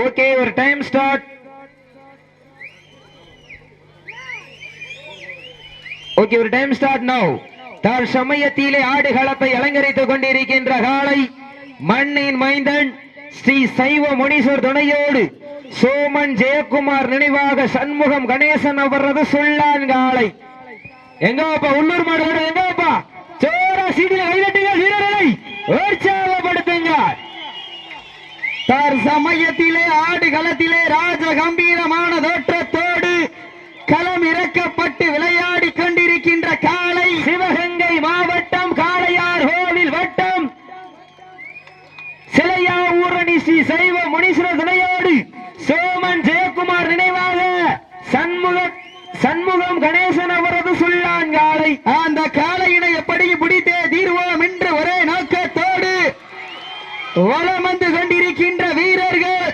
Okay ஒரு time start okay ஒரு time start no தார் சமயத்திலே ஆடுகளத்தை அலங்கரித்துக் கொண்டிருக்கின்ற காலை மண்ணின் மைந்தன் ஸ்ரீ சைவ முனீஸ்வர் துணையோடு சோமன் ஜெயக்குமார் நினைவாக சண்முகம் கணேசன் அவரது சொல்லான் காலை. எங்கப்பா உள்ளூர் மாடு வருது, எங்கப்பா? சோரா சீடியில் கைதட்டுங்க வீரர்களை. உற்சாகப்படுத்துங்கள் தற்சமயத்திலே ஆடு களத்திலே ராஜ கம்பீரமான தோற்றத்தோடு களம் இறக்கப்பட்டு விளையாடி கொண்டிருக்கின்ற காளை சிவகங்கை மாவட்டம் காளையார் கோவில் வட்டம் சிலையா ஊரணி ஸ்ரீ சைவ முனீஸ்வர துணையோடு சோமன் ஜெயக்குமார் நினைவாக சண்முக சண்முகம் கணேசன் அவரது சுள்ளான் காலை அந்த காளையினை எப்படி பிடித்தே தீர்வோம் என்று ஒரே நோக்கத்தோடு வலம் வந்து கொண்டிருக்கின்ற வீரர்கள்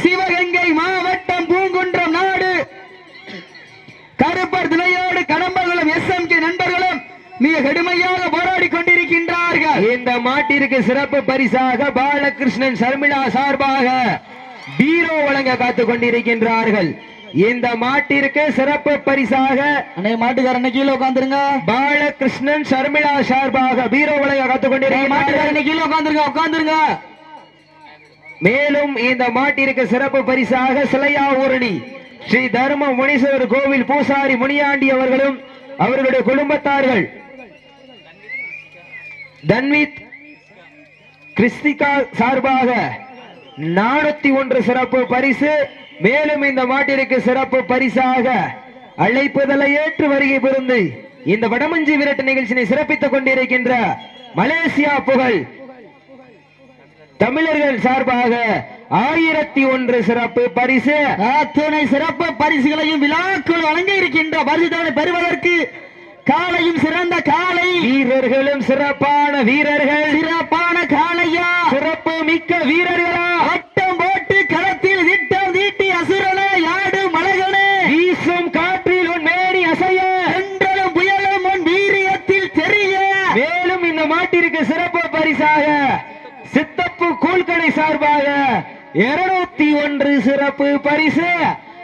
சிவகங்கை மாவட்டம் பூங்குன்றம் நாடு கருப்பர் துணையோடு கடம்பகுளம் எஸ் எம் கே நண்பர்களும் மிக கடுமையாக போராடி கொண்டிருக்கின்றார்கள். இந்த மாட்டிற்கு சிறப்பு பரிசாக பாலகிருஷ்ணன் சர்மிளா சார்பாக பீரோ வழங்க காத்துக் கொண்டிருக்கின்றார்கள். இந்த மாட்டிற்கு சிறப்பு பரிசாக மாட்டுக்காரன் கீழே உட்காந்துருங்க பாலகிருஷ்ணன் சர்மிளா சார்பாக பீரோ வழங்க காத்துக் கொண்டிருக்கிறார்கள் மாட்டுக்காரன் கீழே உட்காந்துருங்க உட்காந்துருங்க மேலும் இந்த மாட்டிற்கு சிறப்பு பரிசாக சிலையா ஊரணி ஸ்ரீ தர்ம முனீஸ்வரர் கோவில் பூசாரி முனியாண்டி அவர்களும் அவர்களுடைய குடும்பத்தார்கள் தன்வித் கிறிஸ்திகா சார்பாக நானூத்தி ஒன்று சிறப்பு பரிசு மேலும் இந்த மாட்டிற்கு சிறப்பு பரிசாக அழைப்புதலை ஏற்று வருகை பொருந்து இந்த வடமஞ்சி விரட்டு நிகழ்ச்சியை சிறப்பித்துக் கொண்டிருக்கின்ற மலேசியா புகழ் தமிழர்கள் சார்பாக ஆயிரத்தி ஒன்று சிறப்பு பரிசு. அத்துணை சிறப்பு பரிசுகளையும் விழாக்கள் வழங்க இருக்கின்ற பரிசுகளை பெறுவதற்கு காலையும் சிறந்த காலை வீரர்களும் சிறப்பான வீரர்கள். சிறப்பான காளையா. சிறப்பு மிக்க வீரர்களா. வட்டம் போட்டு களத்தில் திட்டம் தீட்டி அசுரனே யாடு மலைகளே வீசும் காற்றில் உன் மேனி அசைய. என்றலும் புயலும் உன் வீரியத்தில் தெரிய. மேலும் இந்த மாட்டிற்கு சிறப்பு பரிசாக சித்தப்பு கூழ்கடை சார்பாக இருநூத்தி ஒன்று சிறப்பு பரிசு.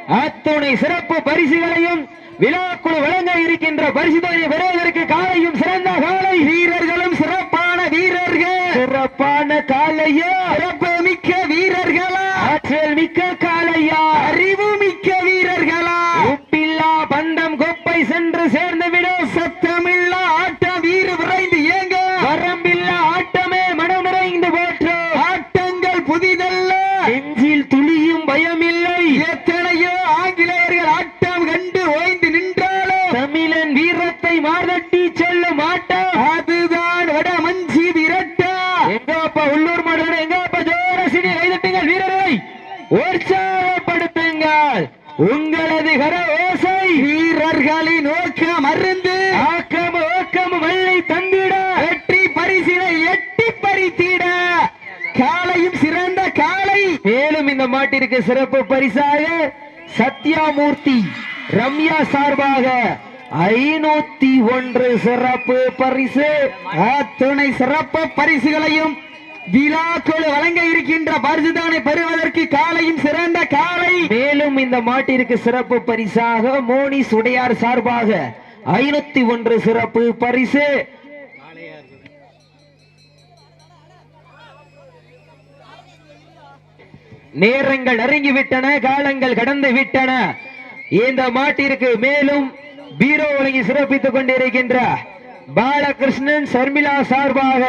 அத்துணை சிறப்பு பரிசுகளையும் விழாக்குழு வழங்க இருக்கின்ற பரிசுதனை பெறுவதற்கு காலையும் சிறந்த காலை வீரர்களும் சிறப்பான வீரர்கள். சிறப்பான காலையா. சிறப்பு மிக்க வீரர்களா ஆற்றல் மிக்க காலையா அறிவு மிக்க வீரர்களா உப்பில்லா பந்தம் கொப்பை சென்று சேர்ந்துவிடும் சத்தமில்ல ஆட்ட வீர விரைந்து ஏங்க வரம்பில்லா ஆட்டமே மனம் நிறைந்து போற்றும் ஆட்டங்கள் புதிதல்ல நெஞ்சில் துளியும் பயமில்லை எத்தனையோ ஆங்கிலேயர்கள் ஆட்டம் கண்டு ஓய்ந்து நின்றாலும் தமிழன் வீரத்தை மார்தட்டி செல்லும் ஆட்டம் அதுதான் வட மஞ்சி விரட்டா எங்கப்பா உள்ளூர் மாடுகள் எங்கப்பா ஜோரசினி கைதட்டுங்கள் வீரரை உற்சாகப்படுத்துங்கள் உங்களது கர ஓசை வீரர்களின் நோக்கம் அருந்து ஆக்கம் ஓக்கம் வள்ளி தந்திட வெற்றி பரிசினை எட்டி பறித்திட காலையும் சிறந்த காலை மேலும் இந்த மாட்டிற்கு சிறப்பு பரிசாக சத்யாமூர்த்தி ரம்யா சார்பாக ஐநூத்தி ஒன்று சிறப்பு பரிசு. அத்துணை சிறப்பு பரிசுகளையும் விழாக்குழு வழங்க இருக்கின்ற பரிசுதானை பெறுவதற்கு காலையும் சிறந்த காலை மேலும் இந்த மாட்டிற்கு சிறப்பு பரிசாக மோனி சுடையார் சார்பாக ஐநூத்தி ஒன்று சிறப்பு பரிசு. நேரங்கள் நெருங்கிவிட்டன காலங்கள் கடந்து விட்டன இந்த மாட்டிற்கு மேலும் பீரோ வழங்கி சிறப்பித்துக் கொண்டிருக்கின்ற பாலகிருஷ்ணன் சர்மிளா சார்பாக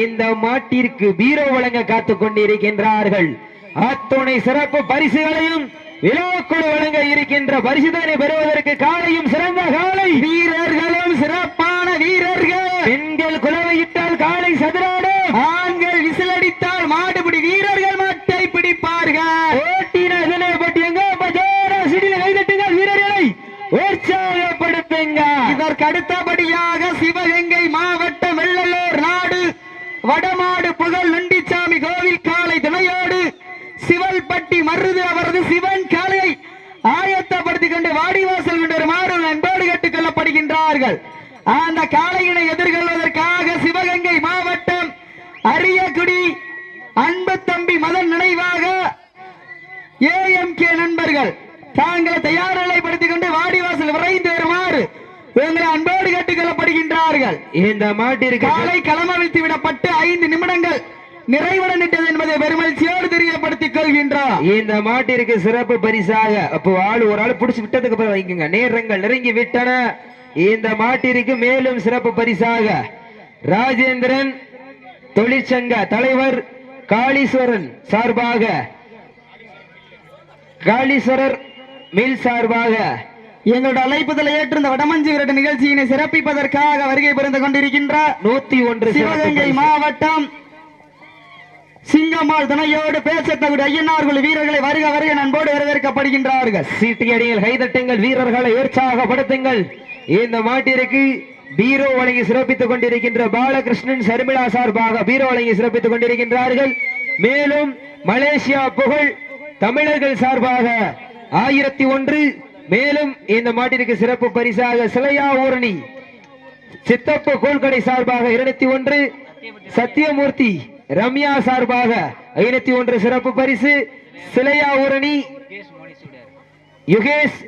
இந்த மாட்டிற்கு பீரோ வழங்க காத்துக் கொண்டிருக்கின்றார்கள். அத்துணை சிறப்பு பரிசுகளையும் விழாக்குழு வழங்க இருக்கின்ற பரிசுதனை பெறுவதற்கு காலையும் சிறந்த காலை. வீரர்களும் சிறப்பான வீரர்கள். பெண்கள் குலவையிட்டால் காலை சதுராடும் ஆண்கள் விசிலடித்தால் மாடுபிடி வீரர்கள் மாட்டை பிடிப்பார்கள் ஓட்டின இதனை பற்றி எங்க பஜாரா சிடில கைதட்டுங்கள் வீரர்களை உற்சாகப்படுத்துங்க இதற்கு அடுத்தபடியாக சிவகங்கை மாவட்ட வெள்ளலூர் நாடு வடமாடு புகழ் நண்டிச்சாமி கோவில் காலை துணையோடு சிவல்பட்டி மருது அவரது சிவன் காலையை ஆயத்தப்படுத்திக் கொண்டு வாடிவாசல் கொண்டு வருமாறு அன்போடு கேட்டுக் கொள்ளப்படுகின்றார்கள். அந்த காலையினை எதிர்கொள்வதற்காக சிவகங்கை மாவட்டம் அரியக்குடி அன்பு தம்பி மதன் நினைவாக ஏஎம்கே நண்பர்கள் தாங்களை தயார் நிலைப்படுத்திக் கொண்டு வாடிவாசல் விரைந்து வருமாறு உங்களை அன்போடு கேட்டுக்கொள்ளப்படுகின்றார்கள். இந்த மாட்டிற்கு காலை களமவிழ்த்து விடப்பட்டு ஐந்து நிமிடங்கள் நிறைவடைந்தது என்பதை பெருமகிழ்ச்சியோடு தெரியப்படுத்திக் கொள்கின்றோம். இந்த மாட்டிற்கு சிறப்பு பரிசாக அப்போ ஆள் ஒரு ஆள் புடிச்சு விட்டதுக்கு அப்புறம் வைக்குங்க நேரங்கள் நெருங்கி விட்டன. இந்த மாட்டிற்கு மேலும் சிறப்பு பரிசாக ராஜேந்திரன் தொழிற்சங்க தலைவர் காளீஸ்வரன் சார்பாக காளீஸ்வரர் மில் சார்பாக எங்களோட அழைப்புதலை ஏற்று இந்த வடமஞ்சி விரட்டு நிகழ்ச்சியினை சிறப்பிப்பதற்காக வருகை புரிந்து கொண்டிருக்கின்ற நூத்தி ஒன்று சிவகங்கை. மாவட்டம் சிங்கம்மாள் துணையோடு பேசத்தகுடி ஐயனார் வீரர்களை வருக வருக நண்போடு வரவேற்கப்படுகின்றார்கள். சீட்டியடிகள் கைதட்டுங்கள் வீரர்களை உற்சாகப்படுத்துங்கள். இந்த மாட்டிற்கு பீரோ வழங்கி சிறப்பித்துக் கொண்டிருக்கின்ற பாலகிருஷ்ணன் சர்மிளா சார்பாக பீரோ வழங்கி சிறப்பித்துக் கொண்டிருக்கின்றார்கள். மேலும் மலேசியா புகழ் தமிழர்கள் சார்பாக ஆயிரத்தி ஒன்று மேலும் இந்த மாட்டிற்கு சிறப்பு பரிசாக சிலையா ஊரணி சித்தப்ப கோல்கடை சார்பாக இருநூத்தி ஒன்று சத்தியமூர்த்தி ரம்யா சார்பாக ஐநூத்தி ஒன்று சிறப்பு பரிசு சிலையா ஊரணி யுகேஷ்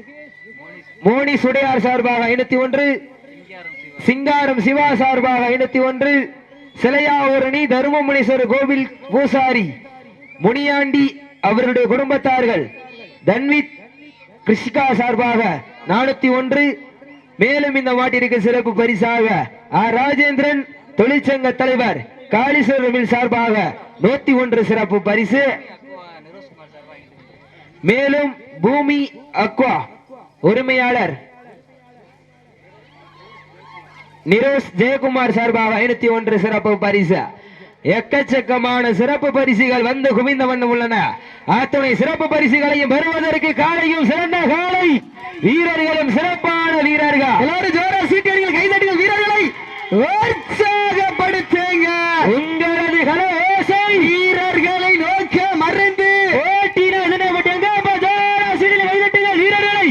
மோனி சுடையார் சார்பாக ஐநூத்தி ஒன்று சிங்காரம் சிவா சார்பாக ஐநூத்தி ஒன்று சிலையா ஊரணி தருமமுனீஸ்வரர் கோவில் பூசாரி முனியாண்டி அவருடைய குடும்பத்தார்கள் தன்வித் கிருஷ்ணா சார்பாக நானூத்தி ஒன்று. மேலும் இந்த மாட்டிற்கு சிறப்பு பரிசாக ஆர் ராஜேந்திரன் தொழிற்சங்க தலைவர் காளீஸ்வரமில் சார்பாக நூத்தி ஒன்று சிறப்பு பரிசு. மேலும் பூமி அக்வா உரிமையாளர் நிரோஷ் ஜெயக்குமார் சார்பாக ஐநூத்தி ஒன்று சிறப்பு பரிசு. எக்கச்சக்கமான சிறப்பு பரிசுகள் வந்து குவிந்த வண்ணம் உள்ளன. அத்துணை சிறப்பு பரிசுகளையும் பெறுவதற்கு காலையும் சிறந்த காலை. வீரர்களும் சிறப்பான வீரர்கள். எல்லாரும் ஜோரா சீட்டியர்கள் கைதடிகள் வீரர்களை. உற்சாகப்படுத்துங்க உங்களது கல ஓசை வீரர்களை நோக்க மறைந்து ஓட்டின சின்னப்பட்டங்க கைதட்டுங்கள் வீரர்களை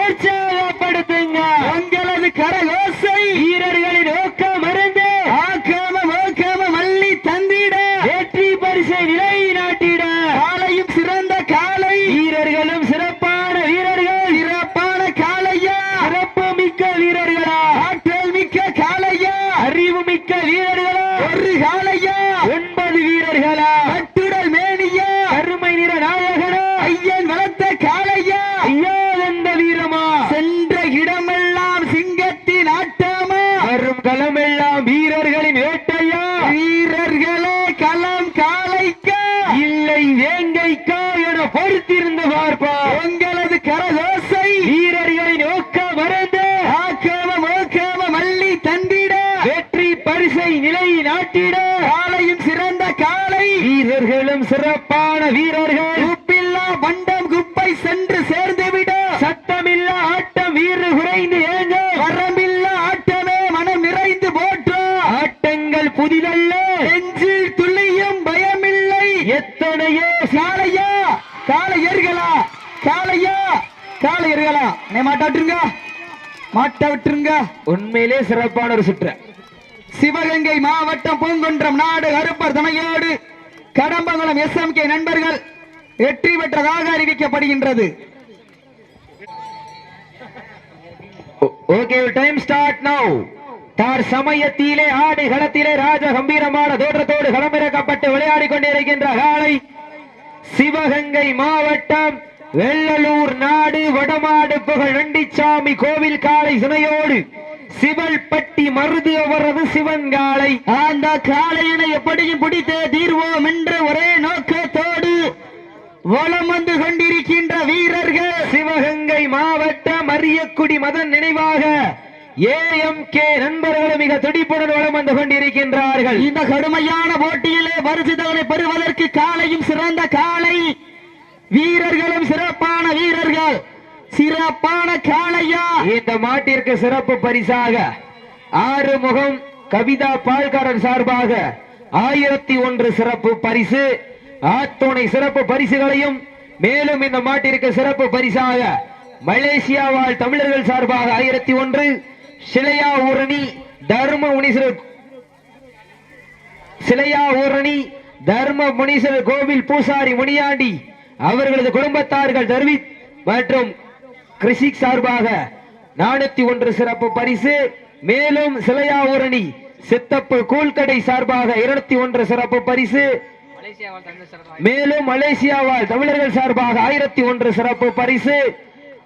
உற்சாகப்படுத்துங்க உங்களது கரகோசை வீரர்களின் நோக்கம் மறந்து ஆக்காம மோக்காம மல்லி தந்திட வெற்றி பரிசை நிலைநாட்டிட காலையும் சிறந்த காலை வீரர்களும் சிறப்பான வீரர்கள் சிறப்பான காளையா சிறப்பு மிக்க வீரர்களா ஆற்றல் மிக்க காளையா அறிவு மிக்க வீரர்களா ஒரு காளையா ஒன்பது வீரர்களா கட்டுடல் மேனியா கருமை நிற நாயகனா ஐயன் வளர்த்த காளையா ஐயாதந்த வீரமா சென்ற இடமெல்லாம் சிங்கத்தின் ஆட்டமா வரும் களமெல்லாம் வீரர்களின் வேட்டையா வீரர்களே களம் காளைக்கா இல்லை வேங்கைக்கா என பொறுத்திருந்து பார்ப்பா உங்களது கரகோசை வீரர்களின் நோக்கம் மறந்து ஆக்காம மோக்காம மல்லி தந்திட வெற்றி பரிசை நிலைநாட்டிட காளையும் சிறந்த காலை. வீரர்களும் சிறப்பான வீரர்கள். உப்பில்லா வண்டம் குப்பை சென்று சேர்ந்துவிட சத்தமில்ல ஆட்டம் வீரர் குறைந்து ஏங்க வரம்பில்லா ஆட்டமே மனம் நிறைந்து போற்றோம் ஆட்டங்கள் புதிதல்ல. நெஞ்சில் துளியும் பயமில்லை. எத்தனையோ சாலையா? காலையர்களா காளையா காலையர்களா நீ மாட்ட விட்டுருங்க மாட்டா விட்டுருங்க உண்மையிலே சிறப்பான ஒரு சுற்று. சிவகங்கை மாவட்டம் பூங்குன்றம் நாடு கருப்பர் துணையோடு கடம்பங்குளம் எஸ் எம் கே நண்பர்கள் வெற்றி பெற்றதாக அறிவிக்கப்படுகின்றது. ஓகே டைம் ஸ்டார்ட் நவ் தார் சமயத்திலே ஆடு களத்திலே ராஜ கம்பீரமான தோற்றத்தோடு களமிறக்கப்பட்டு விளையாடி கொண்டிருக்கின்ற காலை சிவகங்கை மாவட்டம் வெள்ளலூர் நாடு வடமாடு புகழ் நண்டிச்சாமி கோவில் காலை சுனையோடு சிவல்பட்டி மருது அவரது சிவன் காளை அந்த காளையனை எப்படியும் பிடித்தே தீர்வோம் என்ற ஒரே நோக்கத்தோடு வலம் வந்து கொண்டிருக்கின்ற வீரர்கள். சிவகங்கை மாவட்டம் அரியக்குடி மதன் நினைவாக ஏஎம் கே நண்பர்களும் மிக துடிப்புடன் வளம் வந்து கொண்டிருக்கின்றார்கள். இந்த கடுமையான போட்டியிலே பரிசுதவனை பெறுவதற்கு காளையும் சிறந்த காளை. வீரர்களும் சிறப்பான வீரர்கள். சிறப்பான காளையா? இந்த மாட்டிற்கு சிறப்பு பரிசாக ஆறு முகம் கவிதா பால்காரன் சார்பாக ஆயிரத்தி ஒன்று சிறப்பு பரிசு ஆத்தோணை சிறப்பு பரிசுகளையும் மேலும் இந்த மாட்டிற்கு சிறப்பு பரிசாக மலேசியா வாழ் தமிழர்கள் சார்பாக ஆயிரத்தி ஒன்று சிலையா ஊரணி தர்ம முனீஸ்வரர் சிலையா ஊரணி தர்ம முனீஸ்வரர் கோவில் பூசாரி முனியாண்டி அவர்களது குடும்பத்தார்கள் தர்வித் மற்றும் கிருஷிக் சார்பாக நானூத்தி ஒன்று சிறப்பு பரிசு மேலும் சிலையாவூரணி சித்தப்பு கூழ்கடை சார்பாக இருநூத்தி ஒன்று சிறப்பு பரிசு மேலும் மலேசியாவால் தமிழர்கள் சார்பாக ஆயிரத்தி ஒன்று சிறப்பு பரிசு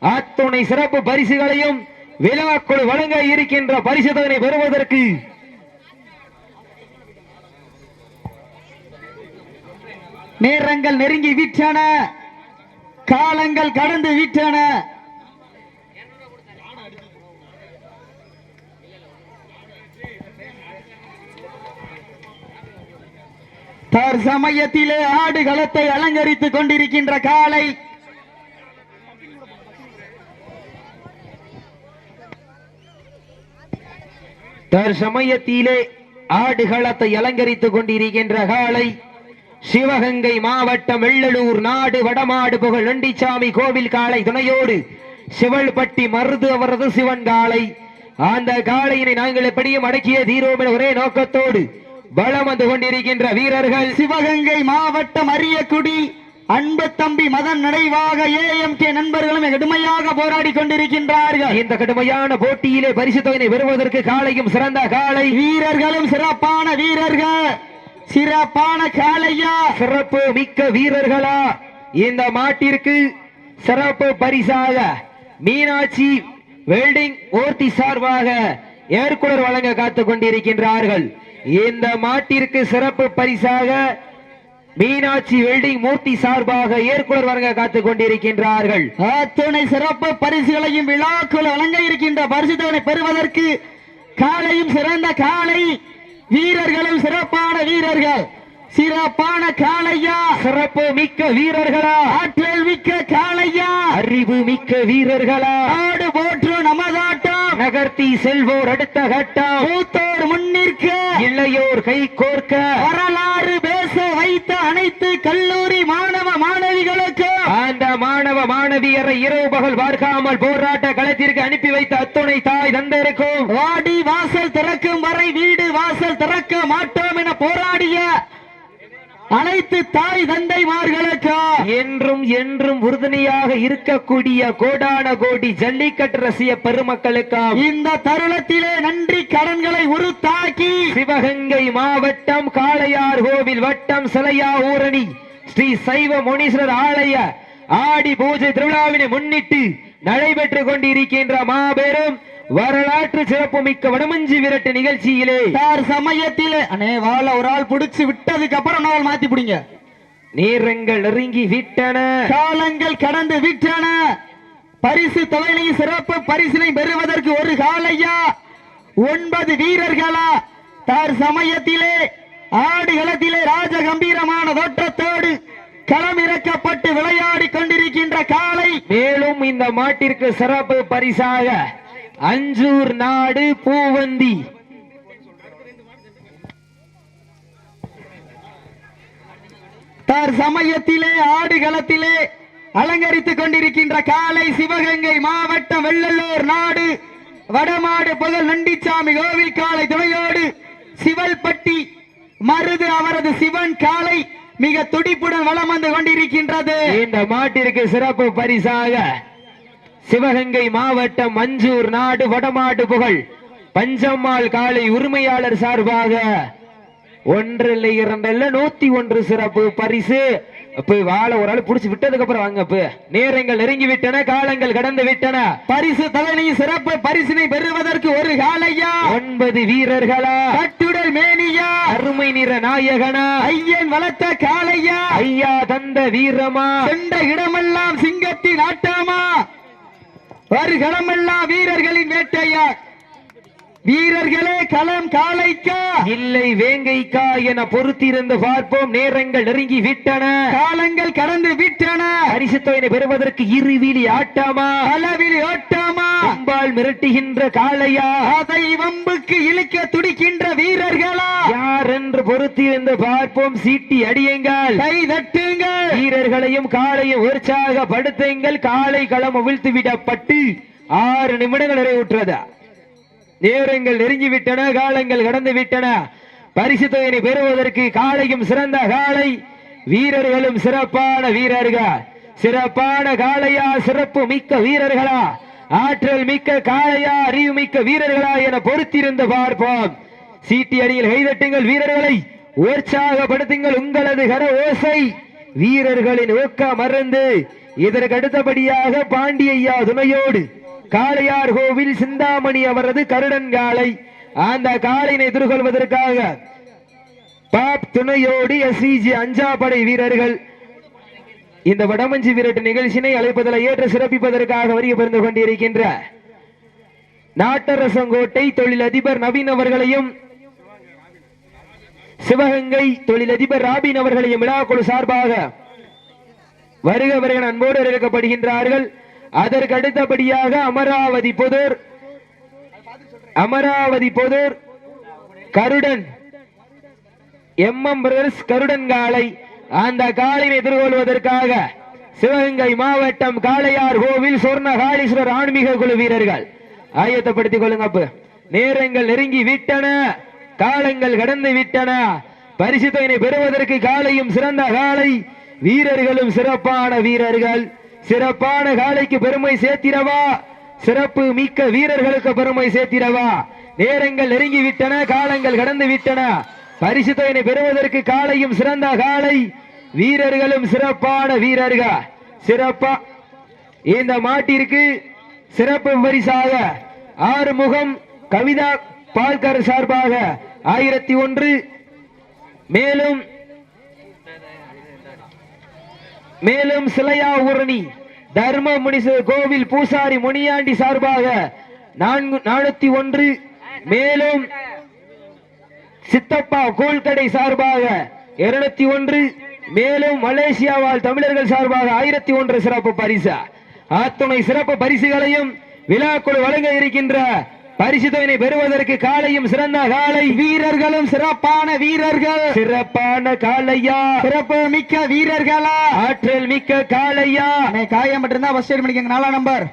அத்துணை சிறப்பு பரிசுகளையும் விழாக்குழு வழங்க இருக்கின்ற பரிசு பெறுவதற்கு நேரங்கள் நெருங்கி விட்டன காலங்கள் கடந்து விட்டன தற்சமயத்திலே ஆடு களத்தை அலங்கரித்துக் கொண்டிருக்கின்ற காலை தற்சமயத்திலே ஆடுகளத்தை அலங்கரித்துக் கொண்டிருக்கின்ற காலை சிவகங்கை மாவட்டம் வெள்ளலூர் நாடு வடமாடு புகழ் நொண்டிச்சாமி கோவில் காளை துணையோடு சிவல்பட்டி மருது அவரது சிவன் காளை. அந்த காளையினை நாங்கள் எப்படியும் அடக்கிய தீரோம் என ஒரே நோக்கத்தோடு பலம் வந்து கொண்டிருக்கின்ற வீரர்கள் சிவகங்கை மாவட்டம் அரியக்குடி. அன்பு தம்பி மதன் நினைவாக ஏஎம் கே நண்பர்களும் கடுமையாக போராடி கொண்டிருக்கின்றார்கள். இந்த கடுமையான போட்டியிலே பரிசு தொகையை பெறுவதற்கு காளையும் சிறந்த காளை வீரர்களும் சிறப்பான வீரர்கள். சிறப்பான காளையா சிறப்பு மிக்க வீரர்களா? இந்த மாட்டிற்கு சிறப்பு பரிசாக மீனாட்சி வெல்டிங் ஓர்த்தி சார்பாக ஏற்குளர் வழங்க காத்துக் கொண்டிருக்கின்றார்கள். இந்த மாட்டிற்கு சிறப்பு பரிசாக மீனாட்சி வெல்டிங் மூர்த்தி சார்பாக ஏற்குளர் வழங்க காத்துக் கொண்டிருக்கின்றார்கள். அத்துணை சிறப்பு பரிசுகளையும் விழாக்குள் வழங்க இருக்கின்ற பரிசுத்தவனை பெறுவதற்கு காலையும் சிறந்த காலை வீரர்களும் சிறப்பான வீரர்கள். சிறப்பான காளையா? சிறப்பு மிக்க வீரர்களா? ஆற்றல் மிக்க காளையா? அறிவு மிக்க வீரர்களா? ஆடு போற்று நமதாட்டம் நகர்த்தி செல்வோர் அடுத்த கட்டம். மூத்தோர் முன்னிற்க இளையோர் கை கோர்க்க. வரலாறு பேச வைத்த அனைத்து கல்லூரி மாணவ மாணவிகளுக்கு. அந்த மாணவ மாணவியரை இரவு பகல் பார்க்காமல் போராட்ட களத்திற்கு அனுப்பி வைத்த அத்துணை தாய் தந்தருக்கும். வாடி வாசல் திறக்கும் வரை வீடு வாசல் திறக்க மாட்டோம் என போராடிய அனைத்து தாய் தந்தைமார்களுக்கு என்றும் என்றும் உறுதுணையாக இருக்கக்கூடிய கோடான கோடி ஜல்லிக்கட்டு ரசிய பெருமக்களுக்காம் இந்த தருணத்திலே நன்றி கடன்களை உருத்தாக்கி சிவகங்கை மாவட்டம் காளையார் கோவில் வட்டம் சிலையா ஊரணி ஸ்ரீ சைவ முனீஸ்வரர் ஆலய ஆடி பூஜை திருவிழாவினை முன்னிட்டு நடைபெற்றுக் கொண்டிருக்கின்ற மாபெரும் வரலாற்று சிறப்புமிக்க வடமஞ்சி விரட்டு நிகழ்ச்சியிலே. சார் சமயத்திலே. அண்ணே வாழ ஒரு ஆள் பிடிச்சு விட்டதுக்கு அப்புறம் நாள் மாத்தி பிடிங்க. நேரங்கள் நெருங்கி விட்டன. காலங்கள் கடந்து விட்டன. பரிசு தொகையை சிறப்பு பரிசினை பெறுவதற்கு ஒரு காலையா? ஒன்பது வீரர்களா? தார் சமயத்திலே ஆடுகளத்திலே ராஜ கம்பீரமான தோற்றத்தோடு களமிறக்கப்பட்டு விளையாடி கொண்டிருக்கின்ற காலை. மேலும் இந்த மாட்டிற்கு சிறப்பு பரிசாக அஞ்சூர் நாடு பூவந்தி. தார் சமயத்திலே ஆடுகளத்திலே அலங்கரித்துக் கொண்டிருக்கின்ற காலை சிவகங்கை மாவட்டம் வெள்ளலூர் நாடு வடமாடு புகழ் நண்டிச்சாமி கோவில் காலை துணையோடு சிவல்பட்டி மருது அவரது சிவன் காலை மிக துடிப்புடன் வலம் வந்து கொண்டிருக்கின்றது. இந்த மாட்டிற்கு சிறப்பு பரிசாக சிவகங்கை மாவட்டம் மஞ்சூர் நாடு வடமாடு புகழ். பஞ்சம்மாள் காலை உரிமையாளர் சார்பாக ஒன்று இல்லை இரண்டு நூத்தி ஒன்று சிறப்பு பரிசு. அப்ப வாழ ஒரு ஆள் புடிச்சு விட்டதுக்கு அப்புறம் வாங்க நேரங்கள் நெருங்கி விட்டன காலங்கள் கடந்து விட்டன. பரிசு தலைமை சிறப்பு பரிசினை பெறுவதற்கு ஒரு காலையா ஒன்பது வீரர்களா? கட்டுடல் மேனியா? அருமை நிற நாயகனா? ஐயன் வளர்த்த காளையா? ஐயா தந்த வீரமா? சென்ற இடமெல்லாம் சிங்கத்தின் ஆட்டாமா? வருகளமெல்லாம் வீரர்களின் வேட்டையா? வீரர்களே களம் காளைக்கா இல்லை வேங்கைக்கா என பொறுத்திருந்து பார்ப்போம். நேரங்கள் நெருங்கி விட்டன. காலங்கள் கடந்து விட்டன. பரிசு தொகையை பெறுவதற்கு இருவிழி ஆட்டாமா? அளவில் ஓட்டாமா அம்பாள் மிரட்டுகின்ற காளையா அதை வம்புக்கு இழுக்க துடிக்கின்ற வீரர்களா? யார் என்று பொறுத்திருந்து பார்ப்போம்? சீட்டி அடியுங்கள். கை தட்டுங்கள். வீரர்களையும் காளையும் உற்சாகப்படுத்துங்கள் காளை களம் அவிழ்த்து விடப்பட்டு ஆறு நிமிடங்கள் நிறைவுற்றது. நேரங்கள் நெருங்கி விட்டன காலங்கள் கடந்து விட்டன பரிசு தொகையை பெறுவதற்கு காளையும் சிறந்த காளை வீரர்களும் சிறப்பான வீரர்கள். சிறப்பான காளையா சிறப்பு மிக்க வீரர்களா? ஆற்றல் மிக்க காளையா அறிவு மிக்க வீரர்களா என பொறுத்திருந்து பார்ப்போம். சீட்டி அடியில் கைதட்டுங்கள் வீரர்களை. உற்சாகப்படுத்துங்கள் உங்களது கர ஓசை. வீரர்களின் ஊக்க மறந்து இதற்கு அடுத்தபடியாக பாண்டியையா துணையோடு. காளையார் கோவில் சிந்தாமணி அவரது கருடன் காளை. அந்த காளையினை எதிர்கொள்வதற்காக பாப் துணையோடு எஸ்இஜி படை வீரர்கள் இந்த வடமஞ்சி விரட்டு நிகழ்ச்சியினை அழைப்பதில் ஏற்று சிறப்பிப்பதற்காக வரிய பிறந்து கொண்டிருக்கின்ற நாட்டரசங்கோட்டை தொழிலதிபர் நவீன் அவர்களையும் சிவகங்கை தொழிலதிபர் ராபின் அவர்களையும் விழாக்குழு சார்பாக வருக வருக அன்போடு இருக்கப்படுகின்றார்கள் அதற்கு அடுத்தபடியாக அமராவதி பொதூர் அமராவதி பொதூர் கருடன் எம் பிரதர்ஸ் கருடன் காளை அந்த காளையை எதிர்கொள்வதற்காக சிவகங்கை மாவட்டம் காளையார் கோவில் சொர்ண காளீஸ்வரர் ஆன்மீக குழு வீரர்கள். ஆயத்தப்படுத்திக் கொள்ளுங்க அப்ப. நேரங்கள் நெருங்கி விட்டன. காலங்கள் கடந்து விட்டன. பரிசு பெறுவதற்கு காளையும் சிறந்த காளை. வீரர்களும் சிறப்பான வீரர்கள். சிறப்பான காளைக்கு பெருமை சேர்த்திரவா சிறப்பு மிக்க வீரர்களுக்கு பெருமை சேர்த்திரவா நேரங்கள் நெருங்கி விட்டன. காலங்கள் கடந்து விட்டன. பரிசு தொகையினை பெறுவதற்கு காலையும் சிறந்த காளை. வீரர்களும் சிறப்பான வீரர்கள். சிறப்பா. இந்த மாட்டிற்கு சிறப்பு பரிசாக ஆறுமுகம் கவிதா பால்கர் சார்பாக ஆயிரத்தி ஒன்று. மேலும் மேலும் சிலையா உரணி தர்ம முனிசு கோவில் பூசாரி முனியாண்டி சார்பாக நான்கு நானூத்தி ஒன்று. மேலும் சித்தப்பா கோல்கடை சார்பாக இருநூத்தி ஒன்று மேலும் மலேசியாவால் தமிழர்கள் சார்பாக ஆயிரத்தி ஒன்று சிறப்பு பரிசு. அத்துணை சிறப்பு பரிசுகளையும் விழாக்குழு வழங்க இருக்கின்ற பரிசு தொகையினை பெறுவதற்கு காலையும் சிறந்த காலை. வீரர்களும் சிறப்பான வீரர்கள். சிறப்பான காளையா சிறப்பு மிக்க வீரர்களா? ஆற்றல் மிக்க அண்ணே, காயம் மட்டும்தான் ஃபர்ஸ்ட் எய்ட் பண்ணிக்கங்க நாலாம் நம்பர்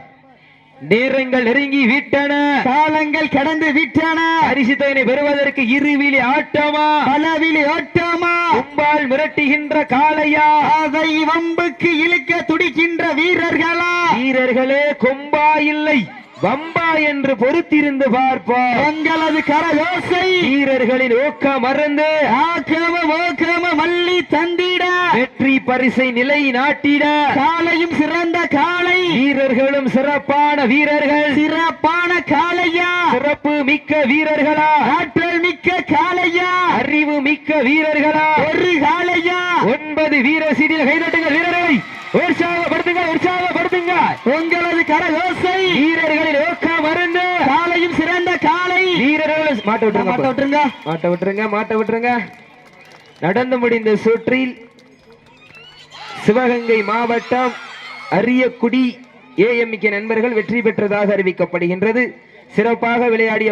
நேரங்கள் நெருங்கி விட்டன. காலங்கள் கடந்து விட்டன. பரிசு தொகையினை பெறுவதற்கு இருவிழி ஆட்டமா? பலவிழி ஓட்டமா கும்பால் மிரட்டுகின்ற காளையா? அதை வம்புக்கு இழுக்க துடிக்கின்ற வீரர்களா? வீரர்களே கொம்பா இல்லை. வம்பா என்று பொறுத்திருந்து பார்ப்போம். எங்களது கரயோசை. வீரர்களின் ஊக்க மறந்து ஆக்கம ஓக்கம மல்லி தந்திட. வெற்றி பரிசை நிலை நாட்டிட. காலையும் சிறந்த காளை வீரர்களும் சிறப்பான வீரர்கள். சிறப்பான காளையா சிறப்பு மிக்க வீரர்களா. ஆற்றல் மிக்க காளையா அறிவு மிக்க வீரர்களா. ஒரு காளையா ஒன்பது வீர சீடியில் கைதட்டுங்கள் வீரர்களை. உற்சாகப்படுத்துங்க உற்சாகப்படுத்துங்க உங்களது கரயோசை வீரர்களின் ஊக்க மறந்து காலையும் சிறந்த காளை வீரர்கள் மாட்ட மாட்ட விட்டுருங்க விட்டுருங்க. மாட்ட விட்டுருங்க மாட்ட விட்டுருங்க. நடந்து முடிந்த சுற்றில் சிவகங்கை மாவட்டம் அரியக்குடி ஏஎம்கே நண்பர்கள் வெற்றி பெற்றதாக அறிவிக்கப்படுகின்றது. சிறப்பாக விளையாடிய